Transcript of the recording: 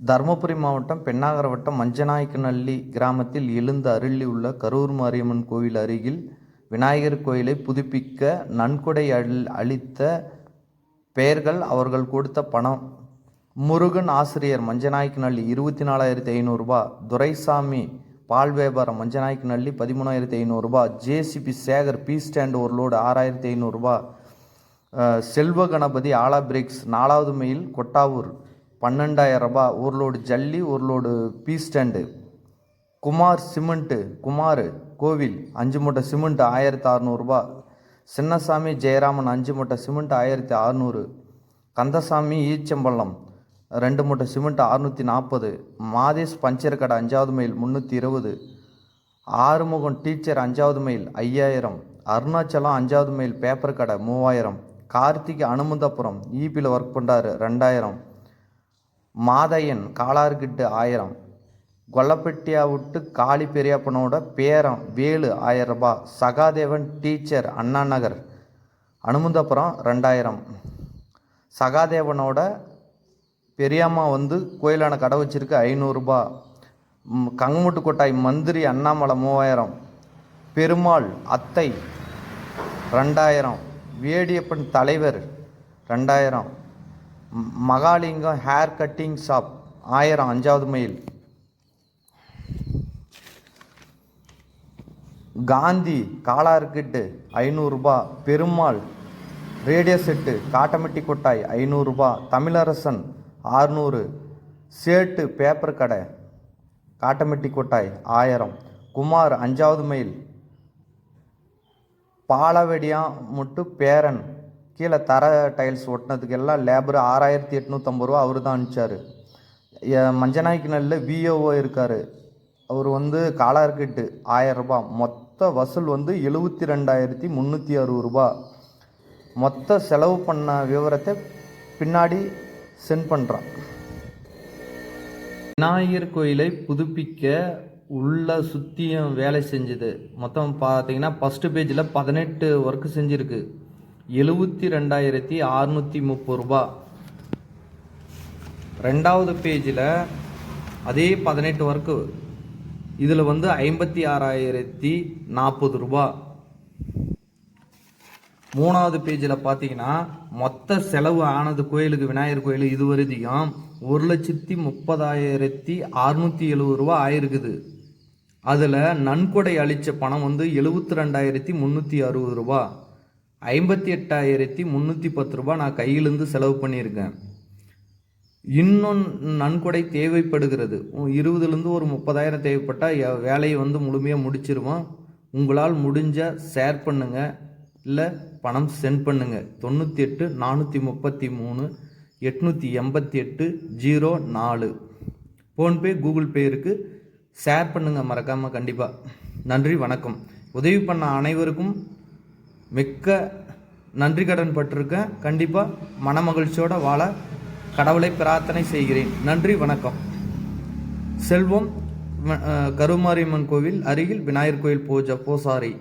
தருமபுரி மாவட்டம் பென்னாகரம் வட்டம் மஞ்சநாயக்கனஹள்ளி கிராமத்தில் எழுந்து அருளியுள்ள கரூர் மாரியம்மன் கோவில் அருகில் விநாயகர் கோயிலை புதுப்பிக்க நன்கொடை அள்- அளித்த பெயர்கள் அவர்கள் கொடுத்த பணம். முருகன் ஆசிரியர் மஞ்சநாயக்கனஹள்ளி இருபத்தி நாலாயிரத்தி ஐநூறுரூபா துரைசாமி பால் வியாபாரம் மஞ்சநாயக்கனஹள்ளி பதிமூணாயிரத்தி ஐநூறுரூபா ஜேசிபி சேகர் பி ஸ்டாண்ட் ஒரு லோடு ஆறாயிரத்தி ஐநூறுரூபா செல்வ கணபதி ஆலா பிரிக்ஸ் நாலாவது மைல் கொட்டாவூர். பன்னெண்டாயிரம் ரூபாய் ஒரு லோடு ஜல்லி ஒரு load P stand. Kumar cement Kumar கோவில் அஞ்சு மூட்டை சிமெண்ட் ஆயிரத்தி அறநூறுபா சின்னசாமி ஜெயராமன் அஞ்சு மூட்டை சிமெண்ட் ஆயிரத்தி அறநூறு. கந்தசாமி ஈச்சம்பள்ளம் ரெண்டு மூட்டை சிமெண்ட் அறுநூற்றி நாற்பது. மாதேஷ் பஞ்சர் கடை அஞ்சாவது மைல் முந்நூற்றி இருபது. ஆறுமுகம் டீச்சர் அஞ்சாவது மைல் ஐயாயிரம். அருணாச்சலம் அஞ்சாவது மைல் பேப்பர் கடை மூவாயிரம். கார்த்திக் அனுமந்தபுரம் ஈபியில் ஒர்க் பண்ணுறாரு ரெண்டாயிரம். மாதையன் காலார்கிட்டு ஆயிரம். கொல்லப்பட்டியா விட்டு காளி பெரியப்பனோட பேரம் வேலு ஆயிரம் ரூபாய் சகாதேவன் டீச்சர் அண்ணா நகர். அனுமந்தபுரம் ரெண்டாயிரம். சகாதேவனோட பெரியம்மா வந்து கோயிலான கடை வச்சிருக்கு ஐநூறுரூபா கங்கமுட்டு கொட்டாய் மந்திரி அண்ணாமலை மூவாயிரம். பெருமாள் அத்தை ரெண்டாயிரம். வேடியப்பன் தலைவர் ரெண்டாயிரம். மகாலிங்கம் ஹேர் கட்டிங் ஷாப் ஆயிரம் அஞ்சாவது மைல் காந்தி காலார்கிட்டு ஐநூறுரூபா பெருமாள் ரேடியோ செட்டு காட்டமெட்டி கொட்டாய் ஐநூறுரூபா தமிழரசன் ஆறுநூறு சேட்டு பேப்பர் கடை காட்டமெட்டி கொட்டாய் ஆயிரம். குமார் அஞ்சாவது மைல் பாலவெடியாமுட்டு பேரன் கீழே தர டைல்ஸ் ஒட்டினதுக்கு எல்லாம் லேபர் ஆறாயிரத்தி எட்நூற்றம்பது ரூபா அவர் தான் அனுப்பிச்சார். மஞ்சநாய்க்கு நல்ல விஓஓ இருக்கார். அவர் வந்து காலார்கிட்டு ஆயரரூபா மொத்த வசூல் வந்து எழுபத்தி ரெண்டாயிரத்தி முந்நூற்றி அறுபது ரூபா. மொத்த செலவு பண்ண விவரத்தை பின்னாடி சென்ட் பண்ணுறான் விநாயகர் கோயிலை புதுப்பிக்க உள்ள சுற்றியும் வேலை செஞ்சது. மொத்தம் பார்த்தீங்கன்னா ஃபஸ்ட்டு பேஜில் பதினெட்டு ஒர்க்கு செஞ்சுருக்கு. எழுபத்தி ரெண்டாயிரத்தி அறநூற்றி முப்பது ரூபா. ரெண்டாவது பேஜில் அதே பதினெட்டு ஒர்க்கு இதில் வந்து ஐம்பத்தி ஆறாயிரத்தி நாற்பது ரூபா. மூணாவது பேஜில் பார்த்தீங்கன்னா மொத்த செலவு ஆனது கோயிலுக்கு விநாயகர் கோயில் இது வரைக்கும் ஒரு லட்சத்தி முப்பதாயிரத்தி அறுநூற்றி எழுபது ரூபா ஆயிருக்குது. அதில் நன்கொடை அளித்த பணம் வந்து எழுபத்தி ரெண்டாயிரத்தி முந்நூற்றி அறுபது ரூபா. ஐம்பத்தி எட்டாயிரத்தி முந்நூற்றி பத்து ரூபா நான் கையிலேருந்து செலவு பண்ணியிருக்கேன். இன்னும் நன்கொடை தேவைப்படுகிறது. இருபதுலேருந்து ஒரு முப்பதாயிரம் தேவைப்பட்டால் வேலையை வந்து முழுமையாக முடிச்சிருவோம். உங்களால் முடிஞ்ச ஷேர் பண்ணுங்கள் இல்லை பணம் சென்ட் பண்ணுங்கள் தொண்ணூற்றி எட்டு நானூற்றி முப்பத்தி மூணு எட்நூற்றி எண்பத்தி எட்டு ஜீரோ நாலு. ஃபோன்பே கூகுள் பே இருக்குது ஷேர் பண்ணுங்கள் மறக்காமல் கண்டிப்பாக நன்றி வணக்கம். உதவி பண்ண அனைவருக்கும் மிக்க நன்றி கடன் பட்டிருக்கேன் கண்டிப்பாக மனமகிழ்ச்சியோடு வாழ கடவுளை பிரார்த்தனை செய்கிறேன். நன்றி வணக்கம். செல்வம் கருமாரியம்மன் கோவில் அருகில் விநாயகர் கோயில் பூஜை பூசாரி.